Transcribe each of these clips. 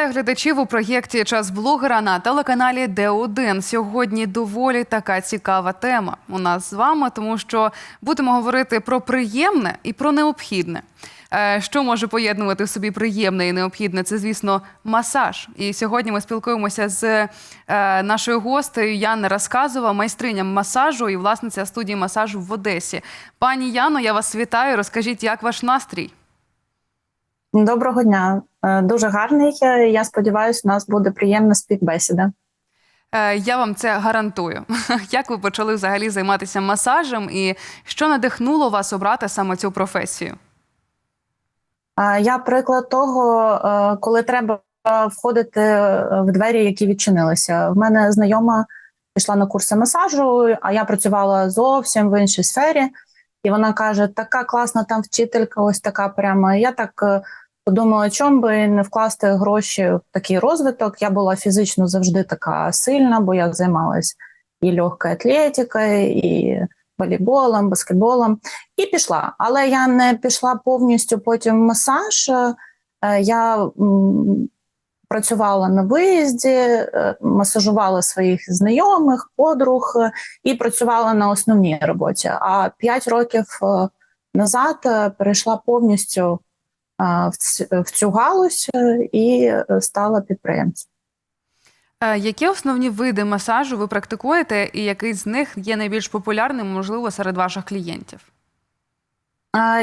Вітаю глядачів у проєкті Час блогера на телеканалі Д1. Сьогодні доволі така цікава тема у нас з вами, тому що будемо говорити про приємне і про необхідне. Е, Що може поєднувати в собі приємне і необхідне? Це, звісно, масаж. І сьогодні ми спілкуємося з е, нашою гостею Яна Розказова, майстриня масажу і власниця студії масажу в Одесі. Пані Яно, я вас вітаю. Розкажіть, як ваш настрій? Доброго дня, Е, дуже гарний. Я сподіваюся, у нас буде приємна співбесіда. Е, Я вам це гарантую. Як ви почали взагалі займатися масажем, і що надихнуло вас обрати саме цю професію? Е, Я приклад того, коли треба входити в двері, які відчинилися. В мене знайома пішла на курси масажу, а я працювала зовсім в іншій сфері, і вона каже: така класна там вчителька, ось така прямо. Я так подумала, чому би не вкласти гроші в такий розвиток. Я була фізично завжди така сильна, бо я займалась і легкою атлетикою, і волейболом, баскетболом, і пішла. Але я не пішла повністю потім в масаж. Е, Я працювала на виїзді, е, масажувала своїх знайомих, подруг е, і працювала на основній роботі. А п'ять років назад перейшла повністю в цю галузь е, і е, стала підприємцем. Е, Які основні види масажу ви практикуєте, і який з них є найбільш популярним, можливо, серед ваших клієнтів?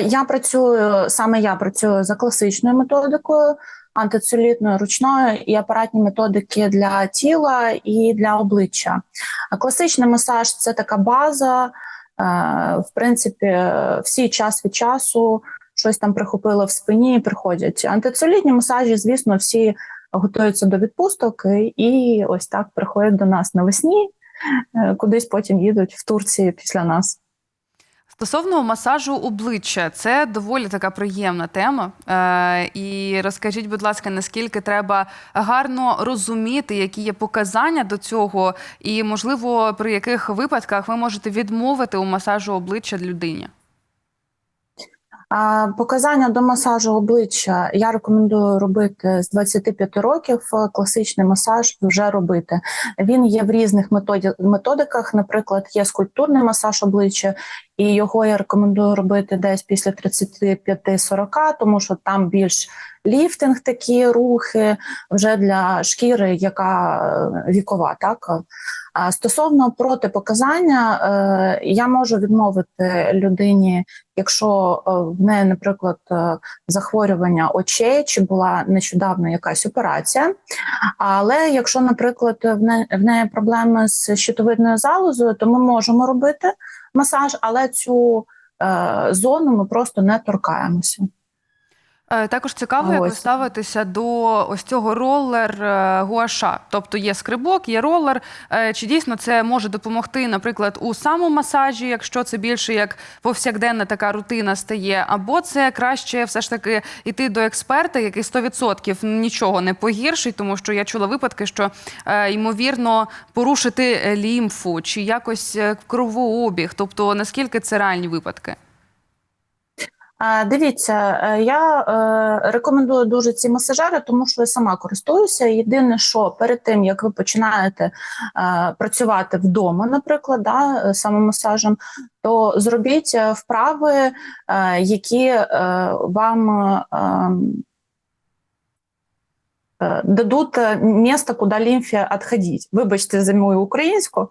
Я працюю саме я працюю за класичною методикою, антицелітною, ручною і апаратні методики для тіла і для обличчя. Класичний масаж це така база. В принципі, всі час від часу щось там прихопило в спині і приходять. Антицелітні масажі, звісно, всі готуються до відпусток і- і ось так приходять до нас навесні, е, кудись потім їдуть в Турції після нас. Стосовно масажу обличчя, це доволі така приємна тема. Е, і розкажіть, будь ласка, наскільки треба гарно розуміти, які є показання до цього, і можливо, при яких випадках ви можете відмовити у масажу обличчя людині? Показання до масажу обличчя я рекомендую робити з 25 років. е, Класичний масаж вже робити. Він є в різних методиках. Наприклад, є скульптурний масаж обличчя, і його я рекомендую робити десь після 35-40, тому що там більш ліфтинг, такі рухи вже для шкіри, яка е, вікова. Так стосовно протипоказання, е, я можу відмовити людині якщо е, в неї, наприклад, е, захворювання очей чи була нещодавно якась операція. Але якщо, наприклад, в неї, проблеми з щитовидною залозою, то ми можемо робити масаж, але цю зону ми просто не торкаємося. Е, Також цікаво, як ви ставитеся до ось цього ролер е, гуаша. Тобто є скрибок, є ролер. Е, Чи дійсно це може допомогти, наприклад, у самомасажі, якщо це більше як повсякденна така рутина стає, або це краще все ж таки йти до експерта, який 100% нічого не погіршить, тому що я чула випадки, що ймовірно порушити лімфу чи якось кровообіг. Тобто наскільки це реальні випадки? Дивіться, е, я е, рекомендую дуже ці масажери, тому що я сама користуюся. Єдине, що перед тим як ви починаєте е, працювати вдома, наприклад, да, самомасажем, то зробіть вправи, які вам дадуть е, місце, куди лімфі відходити. Вибачте за мою українську.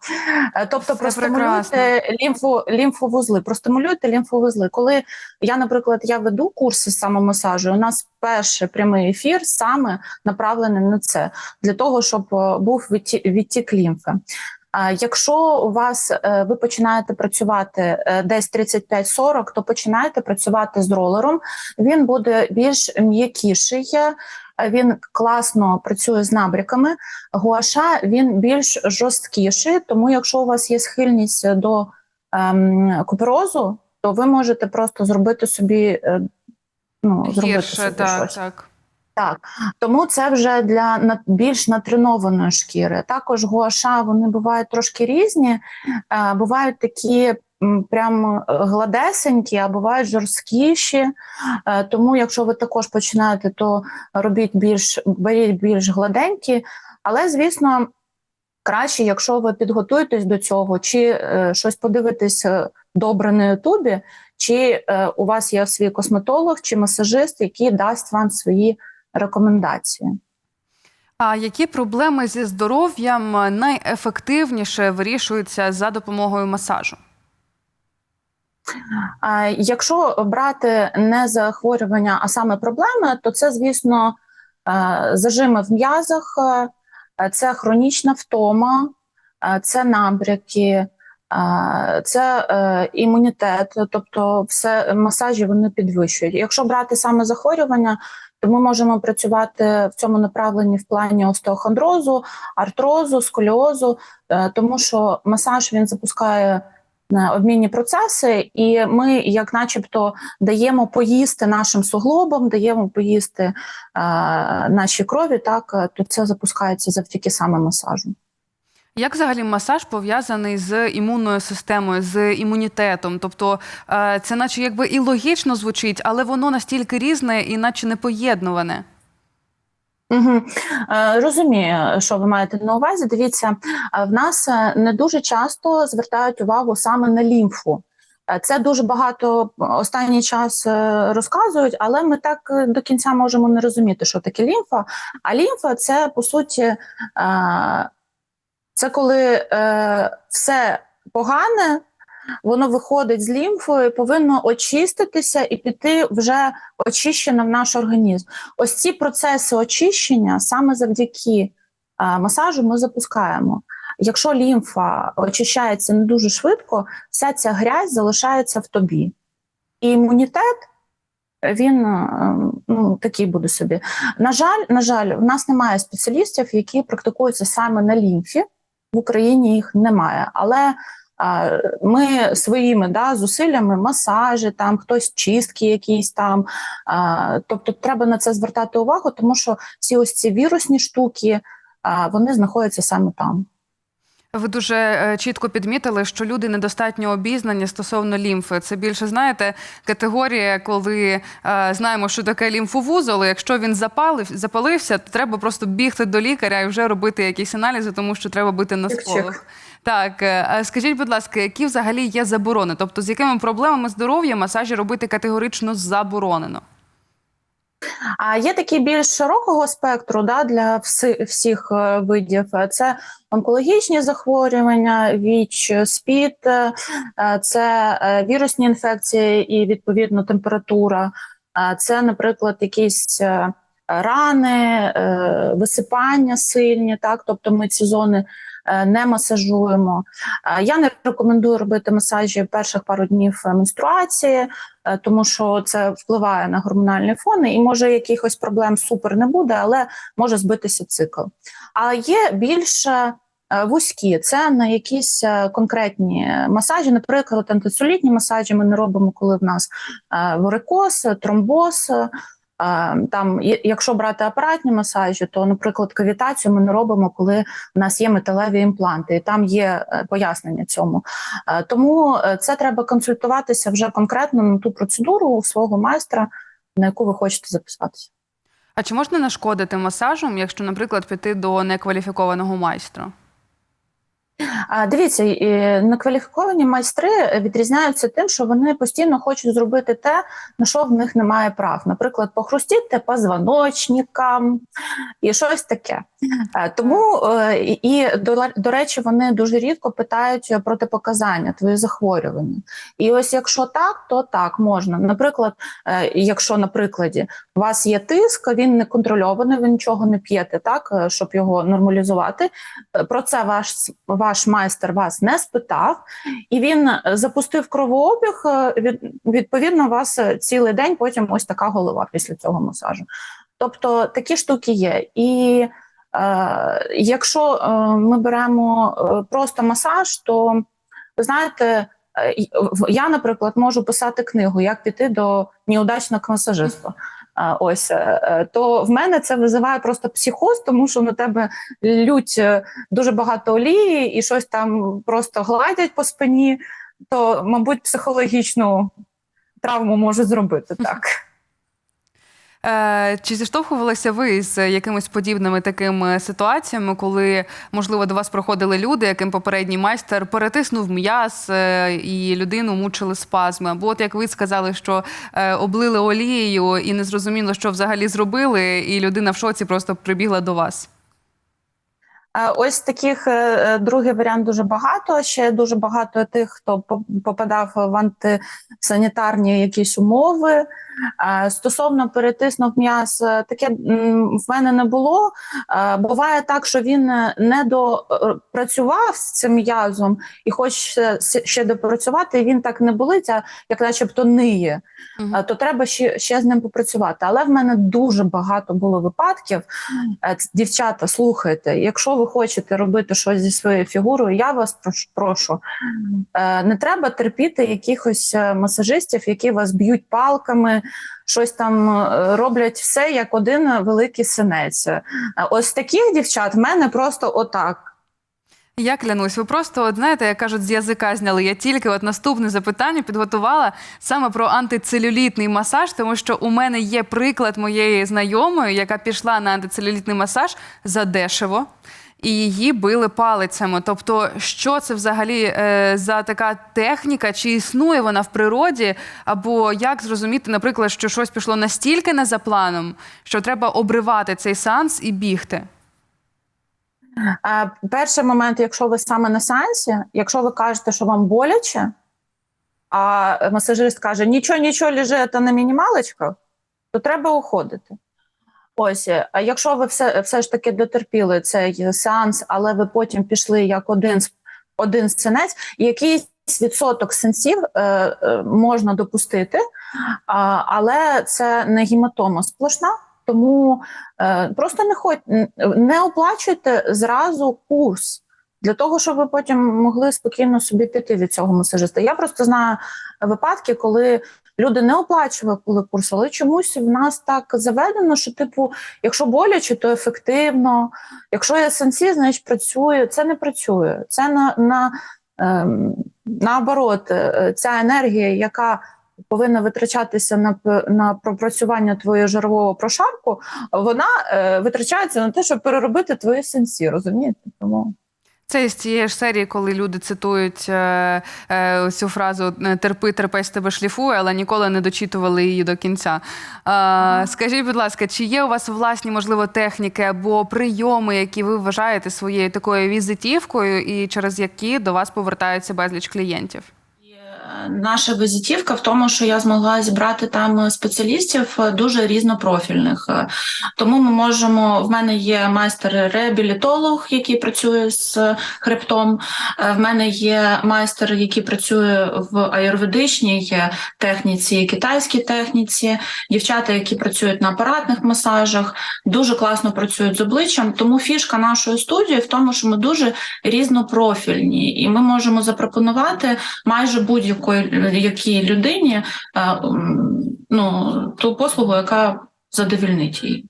Е, Тобто Це простимулюйте лімфу, лімфовузли, простимулюйте лімфовузли. Коли я, наприклад, я веду курси з самомасажу, у нас перший прямий ефір саме направлений на це, для того, щоб е, був відтік лімфи. А якщо у вас е, ви починаєте працювати е, десь 35-40, то починайте працювати з ролером. Він буде більш м'якіший. Він класно працює з набряками. Гуаша він більш жорсткіший, тому якщо у вас є схильність до ем, куперозу, то ви можете просто зробити собі е, ну, зробити Гірше, собі так, щось. так. Так, тому це вже для більш натренованої шкіри. Також гуаша вони бувають трошки різні. Е, бувають такі прям гладесенькі, а бувають жорсткіші. Е, Тому, якщо ви також починаєте, то робіть більш беріть більш гладенькі. Але, звісно, краще, якщо ви підготуєтесь до цього, чи е, щось подивитесь е, добре на Ютубі, чи е, у вас є свій косметолог чи масажист, який дасть вам свої рекомендації. А які проблеми зі здоров'ям найефективніше вирішуються за допомогою масажу? Якщо брати не захворювання, а саме проблеми, то це, звісно, е, зажими в м'язах, е, це хронічна втома, е, це набряки, це імунітет, тобто все масажі вони підвищують. Якщо брати саме захворювання, то ми можемо працювати в цьому направленні в плані остеохондрозу, артрозу, сколіозу, тому що масаж він запускає обмінні процеси, і ми, як начебто, даємо поїсти нашим суглобам, даємо поїсти е, нашій крові, так е, то це запускається завдяки саме масажу. Як взагалі масаж пов'язаний з імунною системою, з імунітетом? Тобто е, це наче якби і логічно звучить, але воно настільки різне і наче не поєднуване. Угу. Розумію, що ви маєте на увазі. Дивіться, е, в нас е, не дуже часто звертають увагу саме на лімфу. Це дуже багато останній час розказують, але ми так до кінця можемо не розуміти, що таке лімфа. А лімфа це по суті, це коли все погане, воно виходить з лімфою, повинно очиститися і піти вже очищено в наш організм. Ось ці процеси очищення саме завдяки масажу ми запускаємо. Якщо лімфа очищається не дуже швидко, вся ця грязь залишається в тобі. І імунітет він е, ну, такий буде собі. На жаль, на жаль, в нас немає спеціалістів, які практикуються саме на лімфі. В Україні їх немає. Але ми своїми да, зусиллями, масажі, там хтось чистки якісь там. Тобто треба на це звертати увагу, тому що всі ось ці вірусні штуки вони знаходяться саме там. Ви дуже е, чітко підмітили, що люди недостатньо обізнані стосовно лімфи. Це більше знаєте категорія, коли е, знаємо, що таке лімфовузол. Якщо він запалив, запалився, то треба просто бігти до лікаря і вже робити якісь аналізи, тому що треба бити на сполох. Так, е, скажіть, будь ласка, які взагалі є заборони? Тобто, з якими проблемами здоров'я масажі робити категорично заборонено? А є такі більш широкого спектру да, для всі, всіх е, видів. Це онкологічні захворювання, ВІЧ, СПІД, е, це вірусні інфекції і відповідно температура. Е, Це, наприклад, якісь рани, висипання сильні. Так, тобто ми ці зони не масажуємо. Е, Я не рекомендую робити масажі перших пару днів е, менструації е, тому що це впливає на гормональні фони, і може якихось проблем супер не буде, але може збитися цикл. А є більш е, вузькі, це на якісь е, конкретні масажі, наприклад, антисолітні масажі ми не робимо, коли в нас е, варикоз, тромбоз. Е, Там, якщо брати апаратні масажі, то, наприклад, кавітацію ми не робимо, коли в нас є металеві імпланти, і там є е, пояснення цьому. Е, Тому е, це треба консультуватися вже конкретно на ту процедуру у свого майстра, на яку ви хочете записатися. А чи можна нашкодити масажем, якщо, наприклад, піти до некваліфікованого майстра? Дивіться, некваліфіковані майстри відрізняються тим, що вони постійно хочуть зробити те, на що в них немає прав. Наприклад, похрустіти позвоночникам і щось таке. Е, Тому е, і до, речі, вони дуже рідко питають протипоказання твої захворювання. І ось якщо так, то так можна. Наприклад, е, якщо на прикладі у вас є тиск, він не контрольований, ви нічого не п'єте, так щоб його нормалізувати. Про це ваш ваш майстер вас не спитав, і він е, запустив кровообіг. е, відповідно, у вас е, цілий день потім ось така голова після цього масажу. Тобто такі штуки є. І е, якщо ми беремо просто масаж, то ви знаєте. Я, наприклад, можу писати книгу, як піти до неудачного масажиста. Ось е, е, то в мене це визиває просто психоз, тому що на тебе лють е, дуже багато олії і щось там просто гладять по спині. то, мабуть, психологічну травму може зробити так. Е, Чи зіштовхувалися ви з якимись подібними такими ситуаціями, коли можливо до вас проходили люди, яким попередній майстер перетиснув м'яз е, і людину мучили спазми? Або от як ви сказали, що е, облили олією і не зрозуміло, що взагалі зробили, і людина в шоці просто прибігла до вас? Е, Ось таких е, е, другий варіант дуже багато. Ще дуже багато тих, хто попадав в антисанітарні якісь умови. Стосовно перетиснув м'яз, таке в мене не було. Буває так, що він не допрацював з цим м'язом і хоче ще допрацювати, і він так не болить, а як начебто ниє. То треба ще, ще з ним попрацювати. Але в мене дуже багато було випадків. Дівчата, слухайте, якщо ви хочете робити щось зі своєю фігурою, я вас прошу. е, Не треба терпіти якихось е, масажистів, які вас б'ють палками, щось там е, роблять все як один великий синець. Ось таких дівчат в мене просто отак. Я клянусь, ви просто от знаєте, як кажуть, з язика зняли. Я тільки от наступне запитання підготувала саме про антицелюлітний масаж, тому що у мене є приклад моєї знайомої, яка пішла на антицелюлітний масаж за дешево. І її били палицями. Тобто, що це взагалі е, за така техніка? Чи існує вона в природі? Або як зрозуміти, наприклад, що щось пішло настільки не за планом, що треба обривати цей сеанс і бігти? Перший момент, якщо ви саме на сеансі, якщо ви кажете, що вам боляче, а масажист каже: нічого, нічого, лежите на мінімалочках, то треба уходити. Ось, е, а якщо ви все, все ж таки дотерпіли цей сеанс, але ви потім пішли як один, с- один сценець, якийсь відсоток сенсів е, е, можна допустити, а, але це не гематома сплошна. Тому е, просто не ходь, не оплачуйте зразу курс для того, щоб ви потім могли спокійно собі піти від цього масажиста. Я просто знаю випадки, коли люди не оплачували курс, але чомусь в нас так заведено, що, типу, якщо боляче, то ефективно. Якщо є сенсі, значить працює. Це не працює. Це на, на ем, наоборот, е, ця енергія, яка повинна витрачатися на, на пропрацювання твоєї жирового прошарку, вона е, витрачається на те, щоб переробити твої сенсі, розумієте? Тому Це з цієї ж серії, коли люди цитують е, е, цю фразу терпи, терпець тебе шліфує, але ніколи не дочитували її до кінця. Е, Скажіть, будь ласка, чи є у вас власні, можливо, техніки або прийоми, які ви вважаєте своєю такою візитівкою, і через які до вас повертаються безліч клієнтів? Наша візитівка в тому, що я змогла зібрати там спеціалістів е, дуже різнопрофільних. Е, Тому ми можемо. В мене є майстер-реабілітолог, який працює з хребтом. Е, В мене є майстер, який працює в аюрведичній техніці, китайській техніці, дівчата, які працюють на апаратних масажах, дуже класно працюють з обличчям. Тому фішка нашої студії в тому, що ми дуже різнопрофільні, і ми можемо запропонувати майже будь-якої якій людині е, ну, ту послугу, яка задовільнить її.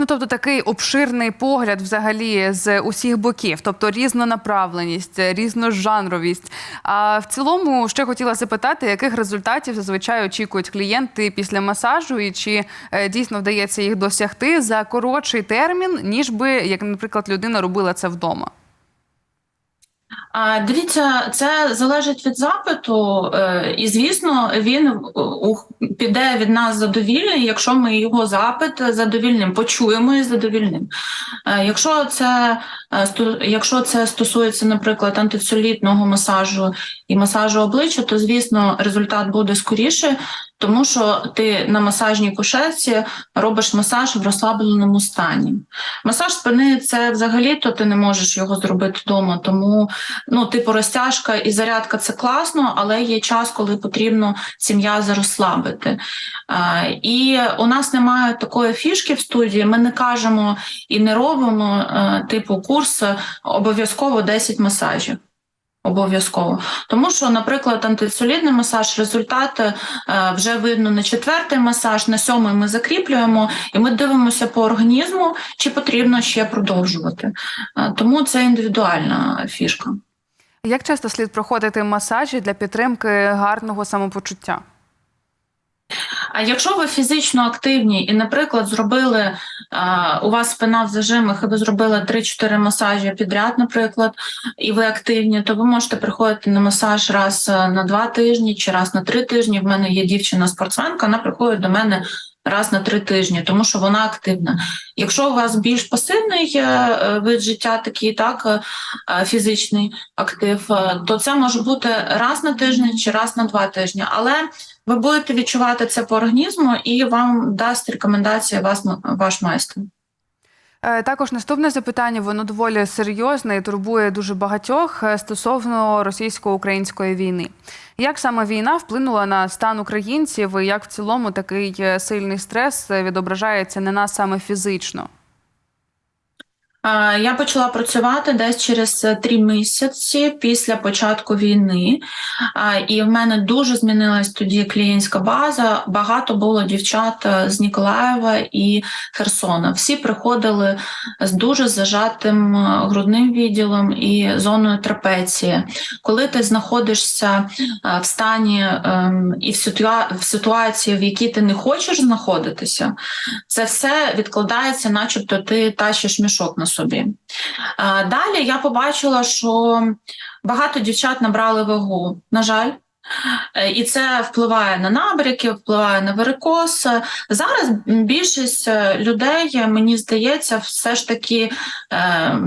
Ну, тобто такий обширний погляд взагалі з усіх боків, тобто різнонаправленість, різножанровість. А в цілому ще хотіла запитати, яких результатів зазвичай очікують клієнти після масажу, і чи е, дійсно вдається їх досягти за коротший термін, ніж би, як, наприклад, людина робила це вдома. А, Дивіться, це залежить від запиту, е, і звісно, він піде від нас задовільний, якщо ми його запит задовільним почуємо і задовільним. Е, Якщо це е, якщо це стосується, наприклад, антицелітного масажу і масажу обличчя, то звісно результат буде скоріше, тому що ти на масажній кушетці робиш масаж в розслабленому стані. Масаж спини це взагалі-то ти не можеш його зробити вдома, тому ну, типу, розтяжка і зарядка це класно, але є час, коли потрібно ці м'язи розслабити. І у нас немає такої фішки в студії. Ми не кажемо і не робимо, е, типу, курс обов'язково 10 масажів. Обов'язково, тому що, наприклад, антицелюлітний масаж, результати е, вже видно на четвертий масаж, на сьомий ми закріплюємо, і ми дивимося по організму, чи потрібно ще продовжувати. Е, Тому це індивідуальна фішка. Як часто слід проходити масажі для підтримки гарного самопочуття? А якщо ви фізично активні і, наприклад, зробили у вас спина в зажимах, і ви зробили 3-4 масажі підряд, наприклад, і ви активні, то ви можете приходити на масаж раз е, на два тижні чи раз на три тижні. В мене є дівчина-спортсменка, вона приходить до мене. Раз на три тижні, тому що вона активна. Якщо у вас більш пасивний е, е, вид життя, такий так фізичний актив, то це може бути раз на тиждень чи раз на два тижні. Але ви будете відчувати це по організму, і вам дасть рекомендації вас ваш майстер. Е, Також наступне запитання, воно доволі серйозне і турбує дуже багатьох е, стосовно російсько-української війни. Як саме війна вплинула на стан українців, і як в цілому такий е, сильний стрес відображається на нас саме фізично? Я почала працювати десь через е, три місяці після початку війни, і в мене дуже змінилась тоді клієнтська база. Багато було дівчат е, з Ніколаєва і Херсона. Всі приходили з дуже зажатим е, грудним відділом і зоною трапеції. Коли ти знаходишся в стані ем, і в ситуації, в якій ти не хочеш знаходитися, це все відкладається, начебто ти тащиш мішок на собі. Далі я побачила, що багато дівчат набрали вагу, на жаль. Е, І це впливає на набряки, впливає на варикоз. Зараз більшість е, людей, мені здається, все ж таки е,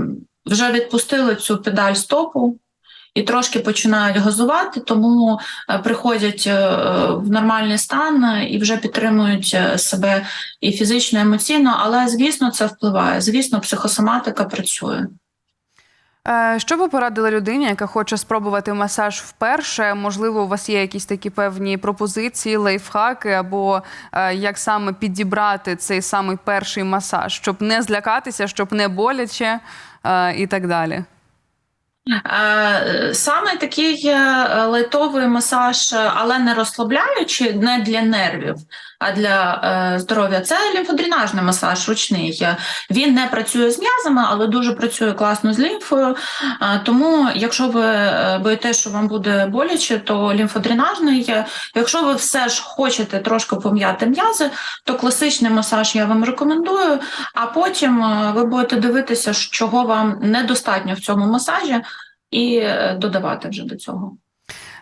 вже відпустили цю педаль стопу і трошки починають газувати, тому е, приходять е, в нормальний стан і вже підтримують е, себе і фізично, і емоційно, але звісно, це впливає. Звісно, психосоматика працює. Що ви порадили людині, яка хоче спробувати масаж вперше? Можливо, у вас є якісь такі певні пропозиції, лайфхаки, або як саме підібрати цей самий перший масаж, щоб не злякатися, щоб не боляче і так далі. Е, Саме такий е, лайтовий масаж, е, але не розслабляючий, не для нервів, а для здоров'я. Це лімфодренажний масаж ручний. Він не працює з м'язами, але дуже працює класно з лімфою. Тому, якщо ви боїтеся, що вам буде боляче, то лімфодренажний. Якщо ви все ж хочете трошки пом'яти м'язи, то класичний масаж я вам рекомендую. А потім ви будете дивитися, чого вам недостатньо в цьому масажі, і е, додавати вже до цього.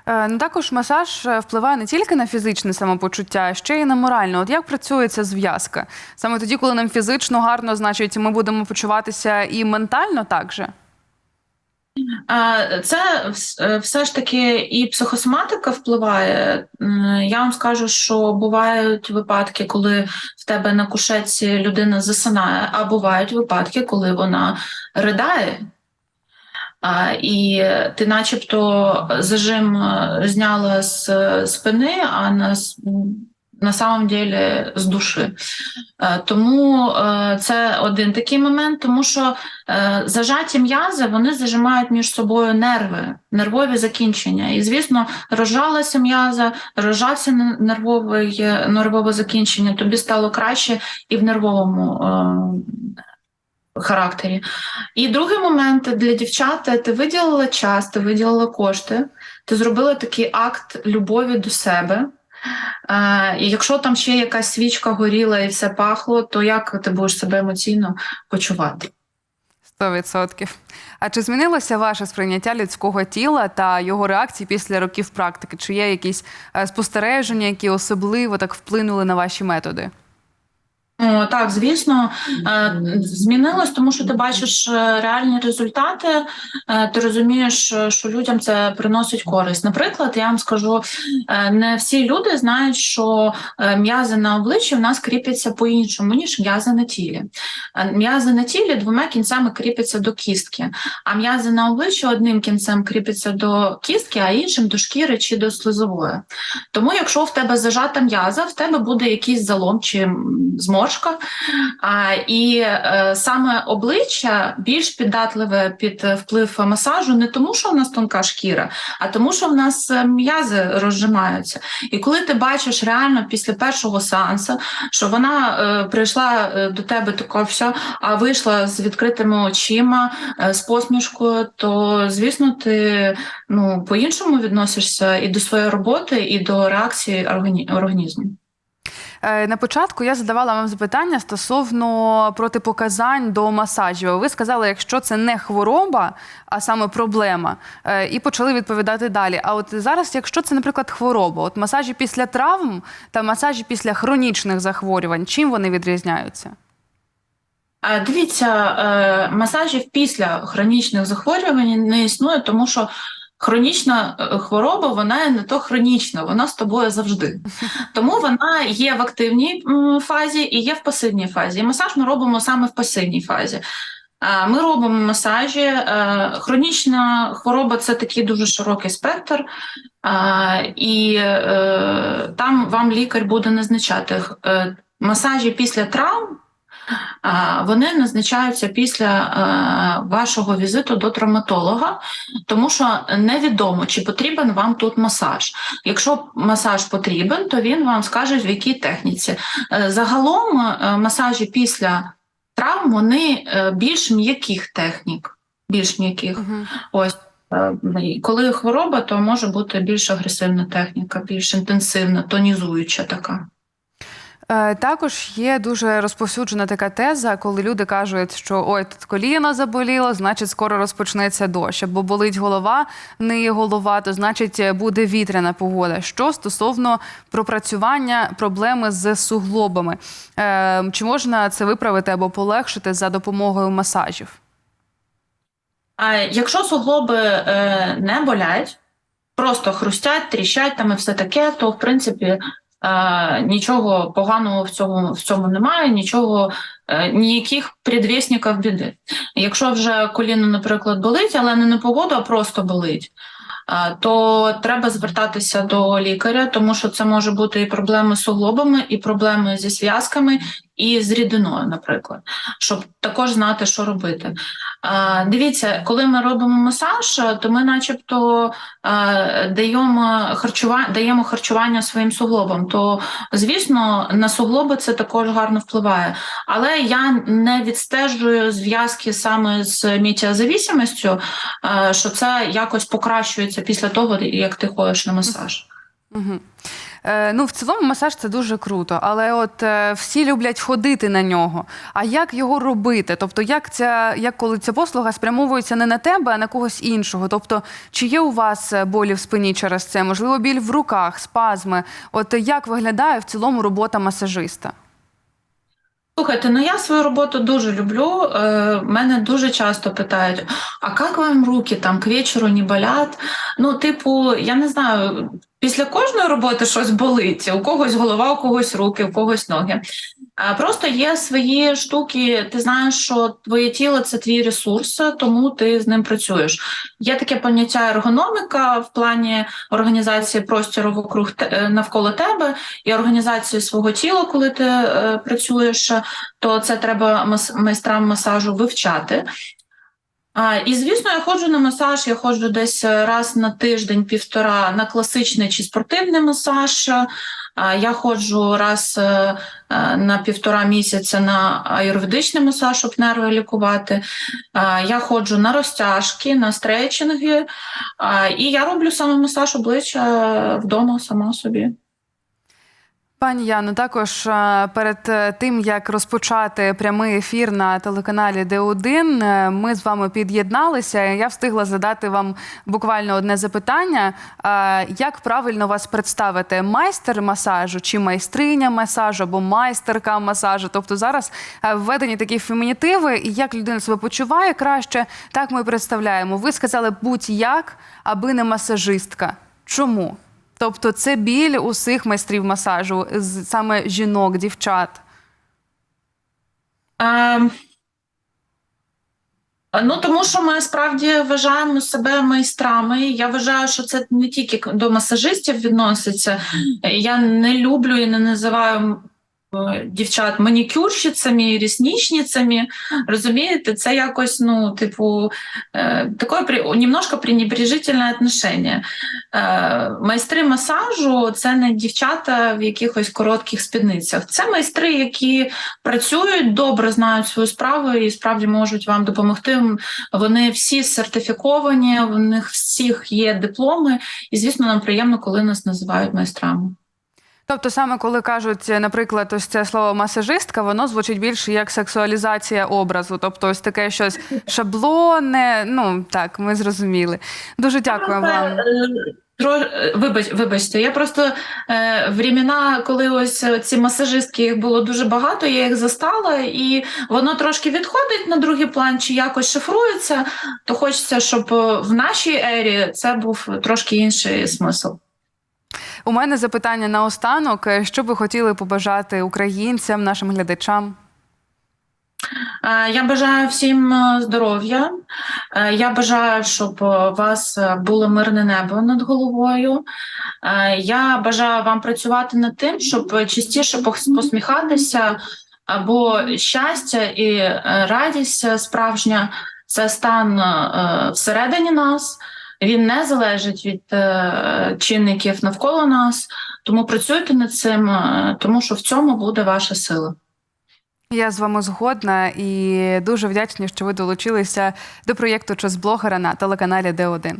Е, Ну також масаж е, впливає не тільки на фізичне самопочуття, а ще й на моральне. От як працює ця зв'язка? Саме тоді, коли нам фізично гарно, значить, ми будемо почуватися і ментально так же? Е, Це все ж таки і психосоматика впливає. Я вам скажу, що бувають випадки, коли в тебе на кушетці людина засинає, а бувають випадки, коли вона ридає. І ти, начебто, зажим е, зняла з е, спини, а на, на самом деле з душі. Е, Тому це один такий момент, тому що зажаті м'язи вони зажимають між собою нерви, нервові закінчення. І, звісно, розжалася м'яза, розжався нервовий, нервове закінчення, тобі стало краще і в нервовому. Характері. І другий момент для дівчат ти виділила час, ти виділила кошти, ти зробила такий акт любові до себе. Е, і якщо там ще якась свічка горіла і все пахло, то як ти будеш себе емоційно почувати? Сто відсотків. А чи змінилося ваше сприйняття людського тіла та його реакції після років практики? Чи є якісь е, спостереження, які особливо так вплинули на ваші методи? О, так, звісно, е, змінилось, тому що ти бачиш е, реальні результати, е, ти розумієш, що людям це приносить користь. Наприклад, я вам скажу, не всі люди знають, що м'язи на обличчі в нас кріпяться по-іншому, ніж м'язи на тілі. М'язи на тілі двома кінцями кріпяться до кістки, а м'язи на обличчі одним кінцем кріпяться до кістки, а іншим до шкіри чи до слизової. Тому, якщо в тебе зажата м'яза, в тебе буде якийсь залом чи м, зморшка, важко. А, і е, саме обличчя більш піддатливе під вплив масажу, не тому, що в нас тонка шкіра, а тому, що в нас е, м'язи розжимаються. І коли ти бачиш реально після першого сеансу, що вона е, прийшла до тебе така вся, а вийшла з відкритими очима, з посмішкою, то звісно, ти ну по-іншому відносишся і до своєї роботи, і до реакції органі- організму. Е, На початку я задавала вам запитання стосовно протипоказань до масажів. Ви сказали, якщо це не хвороба, а саме проблема, е, і почали відповідати далі. А от зараз, якщо це, наприклад, хвороба, от масажі після травм та масажі після хронічних захворювань, чим вони відрізняються? Дивіться, е, масажів після хронічних захворювань не існує, тому що хронічна е, хвороба вона не то хронічна, вона з тобою завжди. Тому вона є в активній фазі і є в пасивній фазі. І масаж ми робимо саме в пасивній фазі. Ми робимо масажі. е, Хронічна хвороба це такий дуже широкий спектр, і е, там вам лікар буде назначати масажі після травм. Вони назначаються після е, вашого візиту до травматолога, тому що невідомо, чи потрібен вам тут масаж. Якщо масаж потрібен, то він вам скаже, в якій техніці. Е, Загалом е, масажі після травм вони більш м'яких технік. Більш м'яких. Угу. Ось коли хвороба, то може бути більш агресивна техніка, більш інтенсивна, тонізуюча така. Е, Також є дуже розповсюджена така теза, коли люди кажуть, що ой, тут коліно заболіло, значить скоро розпочнеться дощ, або болить голова, не голова, то значить е, буде вітряна погода. Що стосовно пропрацювання проблеми з суглобами, Е, чи можна це виправити або полегшити за допомогою масажів? А якщо суглоби не болять, просто хрустять, тріщать там і все таке, то в принципі нічого поганого в цьому, в цьому немає, нічого, е, ніяких предвісників біди. Якщо вже коліно, наприклад, болить, але не на погоду, а просто болить. е, То треба звертатися до лікаря, тому що це може бути і проблеми з суглобами, і проблеми зі зв'язками, і з рідиною, наприклад, щоб також знати, що робити. Дивіться, коли ми робимо масаж, то ми, начебто, даємо харчування, даємо харчування своїм суглобам. То, звісно, на суглоби це також гарно впливає. Але я не відстежую зв'язки саме з мітіазавісимістю, що це якось покращується після того, як ти ходиш на масаж. Угу. Е, ну, в цілому масаж це дуже круто, але от е, всі люблять ходити на нього. А як його робити? Тобто, як ця, як коли ця послуга спрямовується не на тебе, а на когось іншого? Тобто, чи є у вас е, болі в спині через це? Можливо, біль в руках, спазми? От як виглядає в цілому робота масажиста? Слухайте, ну я свою роботу дуже люблю. Е, мене дуже часто питають: а як вам руки там к вечору не болять? Ну, типу, я не знаю, після кожної роботи щось болить. У когось голова, у когось руки, у когось ноги. Просто є свої штуки. Ти знаєш, що твоє тіло це твій ресурс, тому ти з ним працюєш. Є таке поняття ергономіка в плані організації простору вокруг е, навколо тебе і організації свого тіла, коли ти е, працюєш, то це треба майстрам масажу вивчати. А, і звісно, я ходжу на масаж, я ходжу десь раз на тиждень, півтора на класичний чи спортивний масаж. А, я ходжу раз е, е, на півтора місяця на аюрведичний масаж, щоб нерви лікувати. А, я ходжу на розтяжки, на стрейчинги, а, і я роблю саме масаж обличчя вдома сама собі. Пані Яно, також е, перед е, тим як розпочати прямий ефір на телеканалі Д1, е, ми з вами під'єдналися. Я встигла задати вам буквально одне запитання: як правильно вас представити? Майстер масажу чи майстриня масажу або майстерка масажу? Тобто зараз введені такі фемінітиви, і як людина себе почуває краще, так ми представляємо. Ви сказали будь-як, аби не масажистка. Чому? Тобто це біль усіх майстрів масажу, саме жінок, дівчат. Um... Ну, тому що ми справді вважаємо себе майстрами. Я вважаю, що це не тільки до масажистів відноситься. Я не люблю і не називаю дівчат манікюрщицями, рісничницями. Розумієте, це якось, ну, типу, е, таке немножко пренебрежительне отношення. Е, майстри масажу це не дівчата в якихось коротких спідницях. Це майстри, які працюють, добре знають свою справу і справді можуть вам допомогти. Вони всі сертифіковані, у них всіх є дипломи, і звісно, нам приємно, коли нас називають майстрами. Тобто, саме коли кажуть, наприклад, ось це слово масажистка, воно звучить більше як сексуалізація образу. Тобто, ось таке щось шаблоне. Ну так, ми зрозуміли. Дуже дякую вам. е, е, Вибач, вибачте, я просто е, времена, коли ось ці масажистки їх було дуже багато, я їх застала, і воно трошки відходить на другий план, чи якось шифрується, то хочеться, щоб е, в нашій ері це був трошки інший смисл. У мене запитання наостанок. Що би хотіли побажати українцям, нашим глядачам? Е, Я бажаю всім е, здоров'я. Е, Я бажаю, щоб у вас було мирне небо над головою. Я бажаю вам працювати над тим, щоб частіше посміхатися, або щастя і радість справжня це стан всередині нас. Він не залежить від е, чинників навколо нас, тому працюйте над цим, е, тому що в цьому буде ваша сила. Я з вами згодна і дуже вдячні, що ви долучилися до проєкту Час блогера на телеканалі Д1.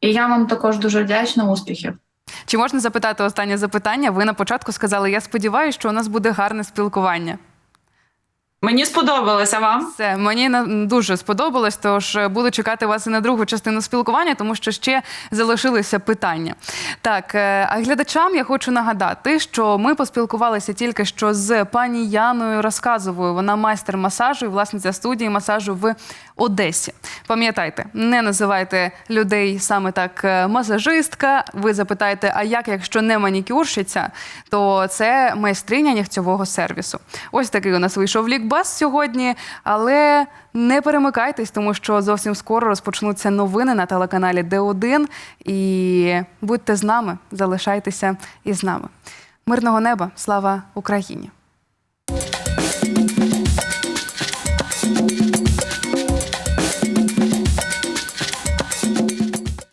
І я вам також дуже вдячна. Успіхів. Чи можна запитати останнє запитання? Ви на початку сказали, я сподіваюся, що у нас буде гарне спілкування. Мені сподобалося вам. Все, мені дуже сподобалось, тож е, буду чекати вас і на другу частину спілкування, тому що ще залишилися питання. Так, е, а глядачам я хочу нагадати, що ми поспілкувалися тільки що з пані Яною Розказовою. Вона майстер масажу і власниця студії масажу в Одесі. Пам'ятайте, не називайте людей саме так е, масажистка. Ви запитаєте, а як, якщо не манікюрщиця, то це майстриня нігтьового сервісу. Ось такий у нас вийшов лікбас сьогодні, але не перемикайтесь, тому що зовсім скоро розпочнуться новини на телеканалі Д1. І будьте з нами, залишайтеся із нами. Мирного неба, слава Україні!